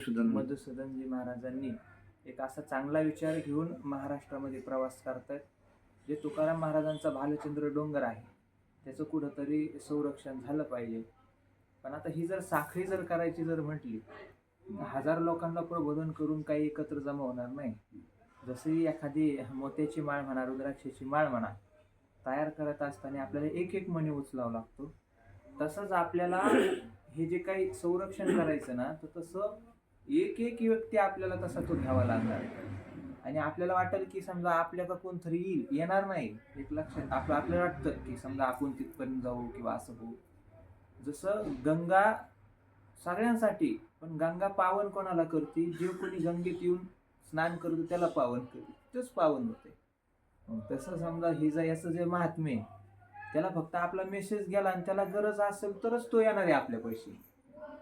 सुदन मधुसूदनजी महाराजांनी एक असा चांगला विचार घेऊन महाराष्ट्रामध्ये प्रवास करतायत जे तुकाराम महाराजांचा भालचंद्र डोंगर आहे. त्याचं कुठंतरी संरक्षण झालं पाहिजे. पण आता ही जर साखळी जर करायची जर म्हटली तर हजार लोकांना प्रबोधन करून काही एकत्र जमा होणार नाही. जशी एखादी मोत्याची माळ म्हणा रुद्राक्षाची माळ म्हणा तयार करत असताना आपल्याला एक एक मणी उचलावा लागतो. तसंच आपल्याला हे जे काही संरक्षण करायचं ना तर तसं एक एक व्यक्ती आपल्याला तसा तो घ्यावा लागणार. आणि आपल्याला वाटेल की समजा आपल्याला कोणतरी येईल येणार नाही. एक लक्षात आपलं आपल्याला वाटतं की समजा आपण तिथपर्यंत जाऊ किंवा असं होऊ. जसं गंगा सगळ्यांसाठी पण गंगा पावन कोणाला करते? जे कोणी गंगेत येऊन स्नान करतो त्याला पावन करते. तेच पावन होते. तसं समजा हे जे याचं जे महात्म्य आहे, त्याला फक्त आपला मेसेज गेला आणि त्याला गरज असेल तरच तो येणार आहे आपल्या पैसे.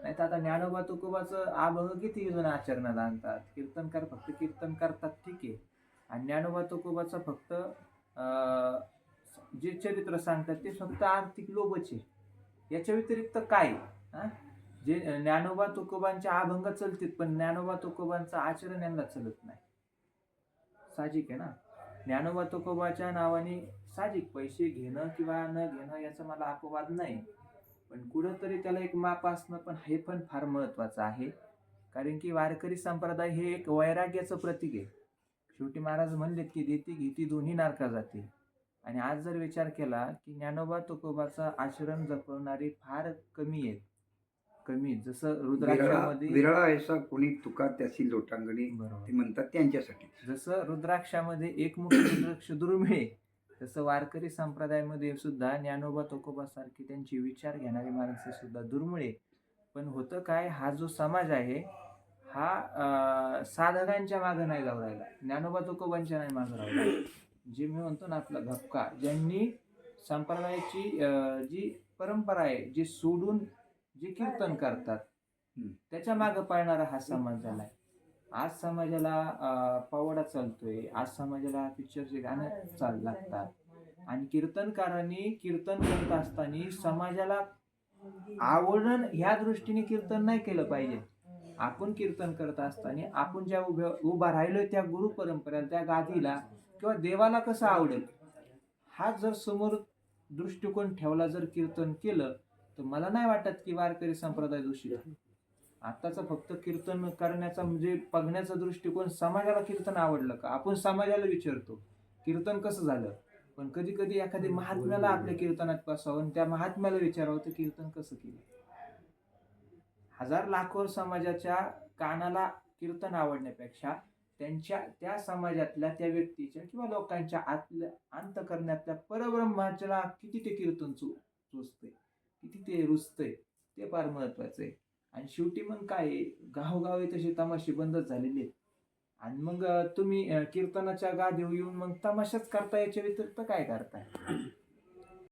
नाही तर आता ज्ञानोबा तुकोबाचं अभंग किती जण आचरणात आणतात? कीर्तनकार फक्त कीर्तन करतात ठीक आहे. आणि ज्ञानोबा तुकोबाचं फक्त जे चरित्र सांगतात ते फक्त आर्थिक लोभचे याच्या व्यतिरिक्त काय? जे ज्ञानोबा तुकोबांचे अभंग चलतील पण ज्ञानोबा तुकोबांचं आचरण यांना चलत नाही. साहजिक आहे ना? ज्ञानोबा तुकोबाच्या नावाने साहजिक पैसे घेणं किंवा न घेणं याचा मला अपवाद नाही. पण कुठंतरी त्याला एक माप असणं पण हे पण फार महत्वाचं आहे. कारण की वारकरी संप्रदाय हे एक वैराग्याचं प्रतीक आहे. शेवटी महाराज म्हणलेत की देती घेती दोन्ही नारका जाते. आणि आज जर विचार केला की ज्ञानोबा तुकोबाचं आचरण जपवणारे फार कमी आहेत. कमी. जसं रुद्राक्षामध्ये विरळा ऐसा कोणी तुका त्याची लोटांगणी ते म्हणतात त्यांच्यासाठी. जसं रुद्राक्षामध्ये एकमुखी रुद्राक्ष दुर्मिळ तसं वारकरी संप्रदायामध्ये सुद्धा ज्ञानोबा तुकोबासारखी त्यांचे विचार घेणारी माणसे सुद्धा दुर्मिळ आहे पण होतं काय हा जो समाज आहे हा साधकांच्या मागं नाही जाऊ राहिला. ज्ञानोबा तुकोबांच्या नाही मागं राहिला. जे मी म्हणतो ना आपला धक्का. ज्यांनी संप्रदायाची जी परंपरा आहे जी सोडून जे कीर्तन करतात. त्याच्या मागं पाळणारा हा समाज झालाय. आज समाजाला पवाडा चालतोय. आज समाजाला पिक्चरचे गाणं चाल लागतात. आणि कीर्तनकारांनी कीर्तन करत असताना समाजाला आवडण ह्या दृष्टीने कीर्तन नाही केलं पाहिजे. आपण कीर्तन करत असताना आपण ज्या उभ्या उभा राहिलोय त्या गुरु परंपरेला त्या गादीला किंवा देवाला कसं आवडेल? हा जर समोर दृष्टिकोन ठेवला जर कीर्तन केलं तर मला नाही वाटत की वारकरी संप्रदाय दूषित आहे. आताचा फक्त कीर्तन करण्याचा म्हणजे बघण्याचा दृष्टिकोन समाजाला कीर्तन आवडलं का? आपण समाजाला विचारतो कीर्तन कसं झालं? पण कधी कधी एखादी महात्म्याला आपल्या कीर्तनात बसावं त्या महात्म्याला विचारावं तर कीर्तन कसं केलं? हजार लाखोर समाजाच्या कानाला कीर्तन आवडण्यापेक्षा त्यांच्या त्या समाजातल्या त्या व्यक्तीच्या किंवा लोकांच्या आतल्या अंतकरणातल्या परब्रह्माच्या किती ते कीर्तन चु किती ते रुजतंय ते फार महत्वाचं आहे आणि शेवटी मग काय गावोगावे गावोगावी तसे तमाशे बंदच झालेले आहेत. आणि मग तुम्ही कीर्तनाच्या गादीवर येऊन मग तमाशाच करता याच्या व्यतिरिक्त काय करताय